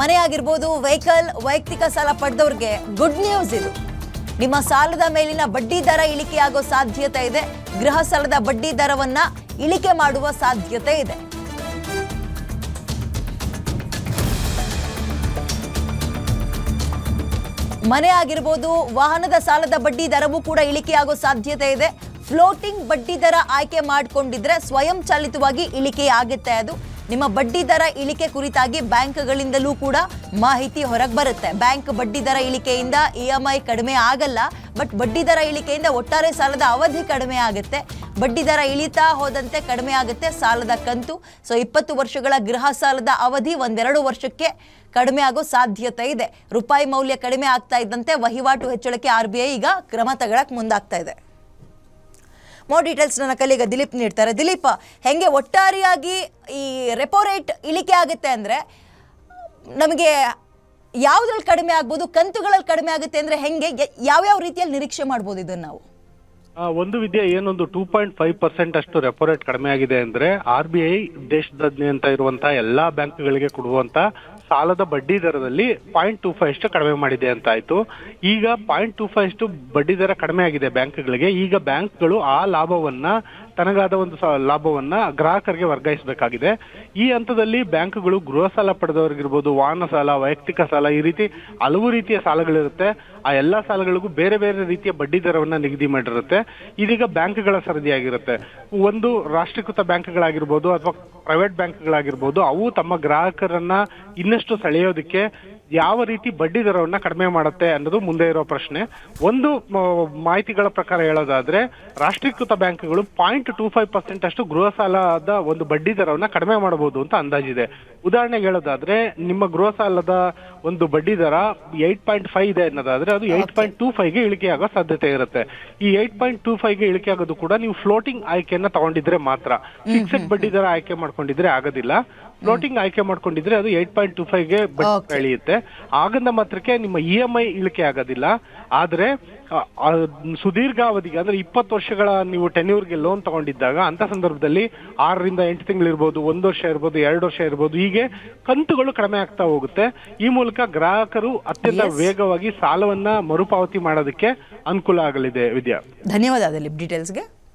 ಮನೆ ಆಗಿರ್ಬೋದು ವೆಹಿಕಲ್ ವೈಯಕ್ತಿಕ ಸಾಲ ಪಡೆದವ್ರಿಗೆ ಗುಡ್ ನ್ಯೂಸ್ ಇದು. ನಿಮ್ಮ ಸಾಲದ ಮೇಲಿನ ಬಡ್ಡಿ ದರ ಇಳಿಕೆಯಾಗೋ ಸಾಧ್ಯತೆ ಇದೆ. ಗೃಹ ಸಾಲದ ಬಡ್ಡಿ ದರವನ್ನ ಇಳಿಕೆ ಮಾಡುವ ಸಾಧ್ಯತೆ ಇದೆ. ಮನೆ ಆಗಿರ್ಬೋದು, ವಾಹನದ ಸಾಲದ ಬಡ್ಡಿ ದರವೂ ಕೂಡ ಇಳಿಕೆಯಾಗೋ ಸಾಧ್ಯತೆ ಇದೆ. ಫ್ಲೋಟಿಂಗ್ ಬಡ್ಡಿ ದರ ಆಯ್ಕೆ ಮಾಡಿಕೊಂಡಿದ್ರೆ ಸ್ವಯಂ ಚಾಲಿತವಾಗಿ ಇಳಿಕೆ ಆಗುತ್ತೆ ಅದು. ನಿಮ್ಮ ಬಡ್ಡಿ ದರ ಇಳಿಕೆ ಕುರಿತಾಗಿ ಬ್ಯಾಂಕ್ಗಳಿಂದಲೂ ಕೂಡ ಮಾಹಿತಿ ಹೊರಗೆ ಬರುತ್ತೆ. ಬ್ಯಾಂಕ್ ಬಡ್ಡಿ ದರ ಇಳಿಕೆಯಿಂದ ಇ ಎಂ ಐ ಕಡಿಮೆ ಆಗಲ್ಲ, ಬಟ್ ಬಡ್ಡಿ ದರ ಇಳಿಕೆಯಿಂದ ಒಟ್ಟಾರೆ ಸಾಲದ ಅವಧಿ ಕಡಿಮೆ ಆಗುತ್ತೆ. ಬಡ್ಡಿ ದರ ಇಳಿತಾ ಹೋದಂತೆ ಕಡಿಮೆ ಆಗುತ್ತೆ ಸಾಲದ ಕಂತು. ಸೊ, ಇಪ್ಪತ್ತು ವರ್ಷಗಳ ಗೃಹ ಸಾಲದ ಅವಧಿ ಒಂದೆರಡು ವರ್ಷಕ್ಕೆ ಕಡಿಮೆ ಆಗೋ ಸಾಧ್ಯತೆ ಇದೆ. ರೂಪಾಯಿ ಮೌಲ್ಯ ಕಡಿಮೆ ಆಗ್ತಾ ಇದ್ದಂತೆ ವಹಿವಾಟು ಹೆಚ್ಚಳಕ್ಕೆ ಆರ್ ಈಗ ಕ್ರಮ ತಗೊಳಕ್ ಮುಂದಾಗ್ತಾ ಇದೆ. ಮೋರ್ ಡೀಟೇಲ್ಸ್ ನನ್ನ ಕಲೀಗ ದಿಲೀಪ್ ನೀಡ್ತಾರೆ. ದಿಲೀಪ್, ಹೆಂಗೆ ಒಟ್ಟಾರೆಯಾಗಿ ಈ ರೆಪೋ ರೇಟ್ ಇಳಿಕೆ ಆಗುತ್ತೆ ಅಂದರೆ, ನಮಗೆ ಯಾವುದ್ರಲ್ಲಿ ಕಡಿಮೆ ಆಗ್ಬೋದು, ಕಂತುಗಳಲ್ಲಿ ಕಡಿಮೆ ಆಗುತ್ತೆ ಅಂದರೆ ಹೆಂಗೆ ಯಾವ್ಯಾವ ರೀತಿಯಲ್ಲಿ ನಿರೀಕ್ಷೆ ಮಾಡ್ಬೋದು ಇದನ್ನು ನಾವು? ಒಂದು ವಿದ್ಯೆ ಏನೊಂದು ಟೂ ಪಾಯಿಂಟ್ ಫೈವ್ ಪರ್ಸೆಂಟ್ ಅಷ್ಟು ರೆಪೋ ರೇಟ್ ಕಡಿಮೆ ಆಗಿದೆ ಅಂದ್ರೆ ಆರ್ ಬಿ ಐ ದೇಶದಾದ್ಯಂತ ಇರುವಂತಹ ಎಲ್ಲಾ ಬ್ಯಾಂಕ್ಗಳಿಗೆ ಕೊಡುವಂತ ಸಾಲದ ಬಡ್ಡಿ ದರದಲ್ಲಿ ಪಾಯಿಂಟ್ ಟೂ ಫೈವ್ ಅಷ್ಟು ಕಡಿಮೆ ಮಾಡಿದೆ ಅಂತ ಆಯ್ತು. ಈಗ ಪಾಯಿಂಟ್ ಟೂ ಫೈವ್ ಅಷ್ಟು ಬಡ್ಡಿ ದರ ಕಡಿಮೆ ಆಗಿದೆ ಬ್ಯಾಂಕ್ಗಳಿಗೆ. ಈಗ ಬ್ಯಾಂಕ್ಗಳು ಆ ಲಾಭವನ್ನ ತನಗಾದ ಒಂದು ಲಾಭವನ್ನ ಗ್ರಾಹಕರಿಗೆ ವರ್ಗಾಯಿಸಬೇಕಾಗಿದೆ. ಈ ಹಂತದಲ್ಲಿ ಬ್ಯಾಂಕ್ಗಳು ಗೃಹ ಸಾಲ ಪಡೆದವರಿಗಿರ್ಬೋದು, ವಾಹನ ಸಾಲ, ವೈಯಕ್ತಿಕ ಸಾಲ ಈ ರೀತಿ ಹಲವು ರೀತಿಯ ಸಾಲಗಳಿರುತ್ತೆ. ಆ ಎಲ್ಲಾ ಸಾಲಗಳಿಗೂ ಬೇರೆ ಬೇರೆ ರೀತಿಯ ಬಡ್ಡಿ ದರವನ್ನ ನಿಗದಿ ಮಾಡಿರುತ್ತೆ. ಇದೀಗ ಬ್ಯಾಂಕ್ಗಳ ಸರದಿಯಾಗಿರುತ್ತೆ. ಒಂದು ರಾಷ್ಟ್ರೀಕೃತ ಬ್ಯಾಂಕ್ಗಳಾಗಿರ್ಬೋದು ಅಥವಾ ಪ್ರೈವೇಟ್ ಬ್ಯಾಂಕ್ಗಳಾಗಿರ್ಬೋದು, ಅವು ತಮ್ಮ ಗ್ರಾಹಕರನ್ನ ಇನ್ನಷ್ಟು ಸೆಳೆಯೋದಕ್ಕೆ ಯಾವ ರೀತಿ ಬಡ್ಡಿ ದರವನ್ನ ಕಡಿಮೆ ಮಾಡುತ್ತೆ ಅನ್ನೋದು ಮುಂದೆ ಇರೋ ಪ್ರಶ್ನೆ. ಒಂದು ಮಾಹಿತಿಗಳ ಪ್ರಕಾರ ಹೇಳೋದಾದ್ರೆ ರಾಷ್ಟ್ರೀಕೃತ ಬ್ಯಾಂಕ್ಗಳು ಪಾಯಿಂಟ್ ಟೂ ಫೈವ್ ಪರ್ಸೆಂಟ್ ಅಷ್ಟು ಗೃಹ ಸಾಲದ ಒಂದು ಬಡ್ಡಿ ದರವನ್ನ ಕಡಿಮೆ ಮಾಡಬಹುದು ಅಂತ ಅಂದಾಜಿದೆ. ಉದಾಹರಣೆಗೆ ಹೇಳೋದಾದ್ರೆ ನಿಮ್ಮ ಗೃಹ ಸಾಲದ ಒಂದು ಬಡ್ಡಿ ದರ ಏಟ್ ಪಾಯಿಂಟ್ ಫೈವ್ ಇದೆ ಅನ್ನೋದಾದ್ರೆ ಅದು ಏಟ್ ಪಾಯಿಂಟ್ ಟೂ ಗೆ ಇಳಿಕೆ ಆಗೋ ಸಾಧ್ಯತೆ ಇರುತ್ತೆ. ಈ ಏಟ್ ಪಾಯಿಂಟ್ ಟೂ ಗೆ ಇಳಿಕೆ ಆಗೋದು ಕೂಡ ನೀವು ಫ್ಲೋಟಿಂಗ್ ಆಯ್ಕೆಯನ್ನ ತಗೊಂಡಿದ್ರೆ ಮಾತ್ರ. ಫಿಕ್ಸೆಡ್ ಬಡ್ಡಿ ದರ ಆಯ್ಕೆ ಮಾಡ್ಕೊಂಡಿದ್ರೆ ಆಗೋದಿಲ್ಲ. ಫ್ಲೋಟಿಂಗ್ ಆಯ್ಕೆ ಮಾಡ್ಕೊಂಡಿದ್ರೆ ಅದು ಏಟ್ ಪಾಯಿಂಟ್ ಟೂ ಗೆ ಬಡ್ಡಿ Okay. ಆಗಂದ ಮಾತ್ರಕ್ಕೆ ನಿಮ್ಮ ಇ ಎಂ ಐ ಇಳಿಕೆ ಆಗೋದಿಲ್ಲ. ಆದರೆ ಸುದೀರ್ಘಾವಧಿಗೆ ಅಂದ್ರೆ ಇಪ್ಪತ್ತು ವರ್ಷಗಳ ನೀವು ಟೆನ್ಯೂರ್ಗೆ ಲೋನ್ ತಗೊಂಡಿದ್ದಾಗ ಅಂತ ಸಂದರ್ಭದಲ್ಲಿ ಆರರಿಂದ ಎಂಟು ತಿಂಗಳಿರ್ಬೋದು ಒಂದು ವರ್ಷ ಇರ್ಬೋದು ಎರಡು ವರ್ಷ ಇರ್ಬೋದು ಹೀಗೆ ಕಂತುಗಳು ಕಡಿಮೆ ಆಗ್ತಾ ಹೋಗುತ್ತೆ. ಈ ಮೂಲಕ ಗ್ರಾಹಕರು ಅತ್ಯಂತ ವೇಗವಾಗಿ ಸಾಲವನ್ನ ಮರುಪಾವತಿ ಮಾಡೋದಕ್ಕೆ ಅನುಕೂಲ ಆಗಲಿದೆ ವಿದ್ಯಾ. ಧನ್ಯವಾದ ಡೀಟೇಲ್ಸ್ಗೆ